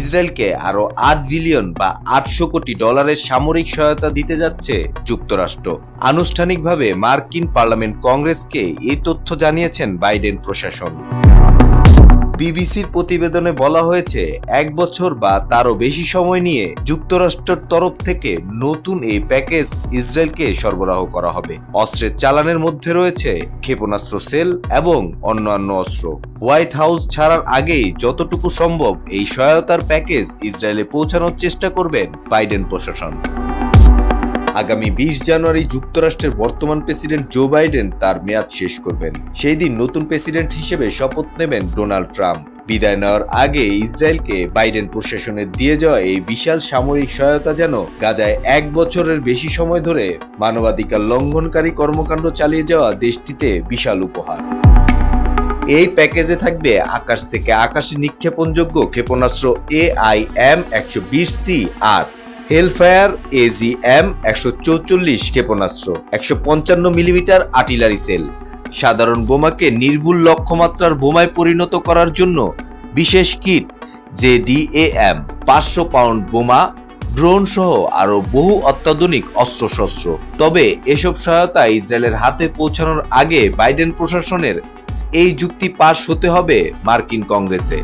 ইসরায়েলকে আরও আট বিলিয়ন বা আটশো কোটি ডলারের সামরিক সহায়তা দিতে যাচ্ছে যুক্তরাষ্ট্র। আনুষ্ঠানিকভাবে মার্কিন পার্লামেন্ট কংগ্রেসকে এই তথ্য জানিয়েছেন বাইডেন প্রশাসন। বিবিসির প্রতিবেদনে বলা হয়েছে, এক বছর বা তারও বেশি সময় নিয়ে যুক্তরাষ্ট্রের তরফ থেকে নতুন এই প্যাকেজ ইসরায়েলকে সরবরাহ করা হবে। অস্ত্রের চালানের মধ্যে রয়েছে ক্ষেপণাস্ত্র সেল এবং অন্যান্য অস্ত্র। হোয়াইট হাউস ছাড়ার আগেই যতটুকু সম্ভব এই সহায়তার প্যাকেজ ইসরায়েলে পৌঁছানোর চেষ্টা করবেন বাইডেন প্রশাসন। আগামী বিশ জানুয়ারি যুক্তরাষ্ট্রের বর্তমান প্রেসিডেন্ট জো বাইডেন তার মেয়াদ শেষ করবেন। সেই দিন নতুন প্রেসিডেন্ট হিসেবে শপথ নেবেন ডোনাল্ড ট্রাম্প। বিদায় নেওয়ার আগে ইসরায়েলকে বাইডেন প্রশাসনের দিয়ে যাওয়া এই বিশাল সামরিক সহায়তা যেন গাজায় এক বছরের বেশি সময় ধরে মানবাধিকার লঙ্ঘনকারী কর্মকাণ্ড চালিয়ে যাওয়া দেশটিতে বিশাল উপহার। এই প্যাকেজে থাকবে আকাশ থেকে আকাশে নিক্ষেপণযোগ্য ক্ষেপণাস্ত্র এ আই এম একশো বিশ C R Hellfire A G M একশো চৌচল্লিশ ক্ষেপণাস্ত্র, একশো পঞ্চান্ন মিলিমিটার আর্টিলারি সেল। সাধারণ বোমাকে নির্ভুল লক্ষ্যমাত্রার বোমায় পরিণত করার জন্য বিশেষ কিট যে ডিএএম পাঁচশো পাউন্ড বোমা, ড্রোন সহ আরও বহু অত্যাধুনিক অস্ত্রশস্ত্র। তবে এসব সহায়তা ইসরায়েলের হাতে পৌঁছানোর আগে বাইডেন প্রশাসনের এই যুক্তি পাশ হতে হবে মার্কিন কংগ্রেসে।